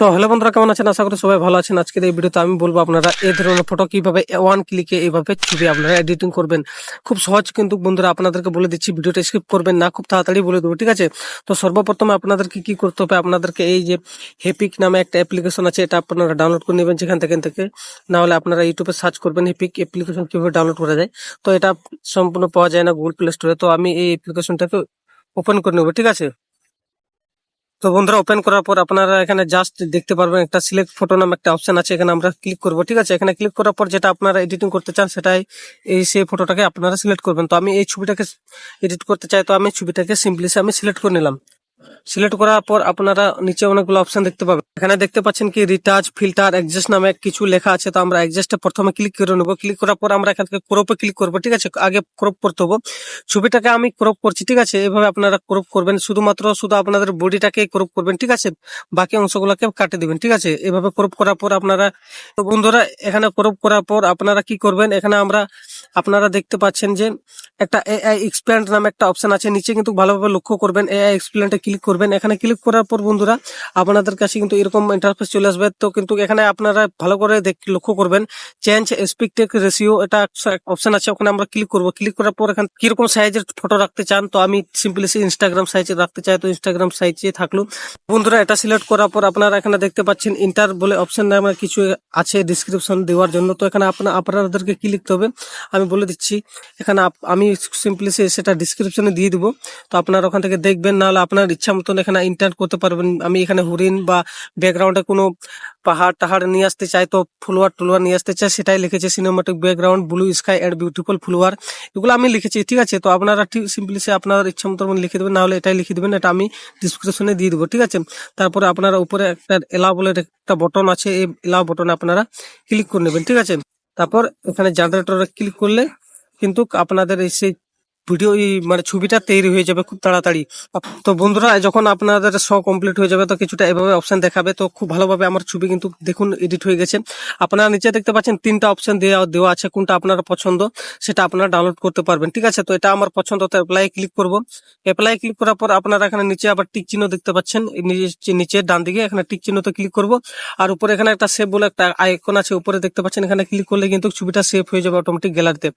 So hello বন্ধুরা, কেমন আছেন? আশা করি সবাই ভালো আছেন। আজকের এই ভিডিওতে আমি বলব আপনারা এই ধরনের ফটো কীভাবে ওয়ান ক্লিকে এইভাবে ছবি আপনারা এডিটিং করবেন। খুব সহজ কিন্তু বন্ধুরা, আপনাদেরকে বলে দিচ্ছি, ভিডিওটা স্কিপ করবেন না, খুব তাড়াতাড়ি বলে দেবো, ঠিক আছে? তো সর্বপ্রথম আপনাদেরকে কি করতে হবে? আপনাদেরকে এই যে হেপিক নামে একটা অ্যাপ্লিকেশন আছে, এটা আপনারা ডাউনলোড করে নেবেন যেখান থেকে থেকে। না হলে আপনারা ইউটিউবে সার্চ করবেন হেপিক অ্যাপ্লিকেশন কীভাবে ডাউনলোড করা যায়। তো এটা সম্পূর্ণ পাওয়া যায় না গুগল প্লে স্টোরে তো আমি এই অ্যাপ্লিকেশনটাকে ওপেন করে নেব, ঠিক আছে? তো বন্ধুরা ওপেন করার পর আপনারা এখানে জাস্ট দেখতে পারবেন একটা সিলেক্ট ফটো নাম একটা অপশন আছে, এখানে আমরা ক্লিক করব, ঠিক আছে? এখানে ক্লিক করার পর যেটা আপনারা এডিটিং করতে চান, সেটাই এই সেই ফটোটাকে আপনারা সিলেক্ট করবেন। তো আমি এই ছবিটাকে এডিট করতে চাই, তো আমি ছবিটাকে সিম্পলি আমি সিলেক্ট করে নিলাম। সিলেক্ট করার পর আপনারা নিচে অনেকগুলো অপশন দেখতে পাবেন। এখানে দেখতে পাচ্ছেন কি রিটাচ ফিল্টার অ্যাডজাস্ট নামে কিছু লেখা আছে। তো আমরা অ্যাডজাস্টে প্রথমে ক্লিক করে নেব। ক্লিক করার পর আমরা এখান থেকে ক্রপে ক্লিক করব, ঠিক আছে? আগে ক্রপ করতে হবে। ছবিটাকে আমি ক্রপ করছি, ঠিক আছে? এভাবে আপনারা ক্রপ করবেন। শুধুমাত্র শুধু আপনাদের বডিটাকে ক্রপ করবেন, ঠিক আছে? বাকি অংশগুলোকে কাটে দিবেন, ঠিক আছে? এভাবে ক্রপ করার পর আপনারা তো বন্ধুরা, এখানে ক্রপ করার পর আপনারা কি করবেন? এখানে আমরা আপনারা দেখতে পাচ্ছেন যে একটা এআই এক্সপ্লেন্ট নামে একটা অপশন আছে। নিচে কিন্তু ভালোভাবে লক্ষ্য করবেন। এআই এক্সপ্লেন্টে ক্লিক করবেন। এখানে ক্লিক করার পর বন্ধুরা, আপনাদের কাছে কিন্তু এরকম ইন্টারফেস চলে আসবে। তো কিন্তু এখানে আপনারা ভালো করে লক্ষ্য করবেন চেঞ্জ স্পিকটেক রেশিও এটা অপশন আছে, ওখানে আমরা ক্লিক করব। ক্লিক করার পর এখানে, কীরকম সাইজের ফটো রাখতে চান, তো আমি সিম্পলি ইনস্টাগ্রাম সাইজে রাখতে চাই, তো ইনস্টাগ্রাম সাইজে থাকল। বন্ধুরা, এটা সিলেক্ট করার পর আপনারা এখানে দেখতে পাচ্ছেন ইন্টার বলে অপশন নামে কিছু আছে ডিসক্রিপশন দেওয়ার জন্য। তো এখানে আপনার আপনাদেরকে কি লিখতে হবে? আমি বলে দিচ্ছি, এখানে আমি সিম্পলি সেটা ডিসক্রিপশনে দিয়ে দিব। তো আপনারা ওখান থেকে দেখবেন, নাহলে আপনার ইচ্ছা মতন এখানে ইন্টার করতে পারবেন। আমি এখানে হরিণ বা ব্যাকগ্রাউন্ডে কোনো পাহাড় টাহাড় নিয়ে আসতে চাই তো ফুলওয়ার টুলওয়ার নিয়ে আসতে চাই, সেটাই লিখেছে cinematic background blue sky and beautiful flower. এগুলো আমি লিখেছি, ঠিক আছে? তো আপনারা ঠিক সিম্পলি সে আপনার ইচ্ছা মতন লিখে দেবেন, নাহলে এটাই লিখে দেবেন, এটা আমি ডিসক্রিপশনে দিয়ে দেবো, ঠিক আছে? তারপরে আপনারা উপরে একটা এলা বলে একটা বটন আছে, এই এলা বটনে আপনারা ক্লিক করে নেবেন, ঠিক আছে? তারপর এখানে জেনারেটরে ক্লিক করলে কিন্তু আপনাদের সেই ভিডিও মানে ছবিটা তৈরি হয়ে যাবে খুব তাড়াতাড়ি। তো বন্ধুরা, যখন আপনাদের শ কমপ্লিট হয়ে যাবে, তো কিছুটা এভাবে অপশন দেখাবে। তো খুব ভালোভাবে আমার ছবি কিন্তু দেখুন এডিট হয়ে গেছে। আপনারা নিচে দেখতে পাচ্ছেন, তিনটা অপশন দেওয়া দেওয়া আছে, কোনটা আপনার পছন্দ, সেটা আপনারা ডাউনলোড করতে পারবেন। ঠিক আছে? তো এটা আমার পছন্দ, তো অ্যাপ্লাই ক্লিক করব। অ্যাপ্লাই ক্লিক করার পর আপনারা এখানে নিচে আবার টিক চিহ্ন দেখতে পাচ্ছেন। নিচে ডান দিকে এখানে টিক চিহ্নতে ক্লিক করব। আর উপরে এখানে একটা সেভ বলে একটা আইকন আছে, উপরে দেখতে পাচ্ছেন, এখানে ক্লিক করলে কিন্তু ছবিটা সেভ হয়ে যাবে অটোমেটিক গ্যালারিতে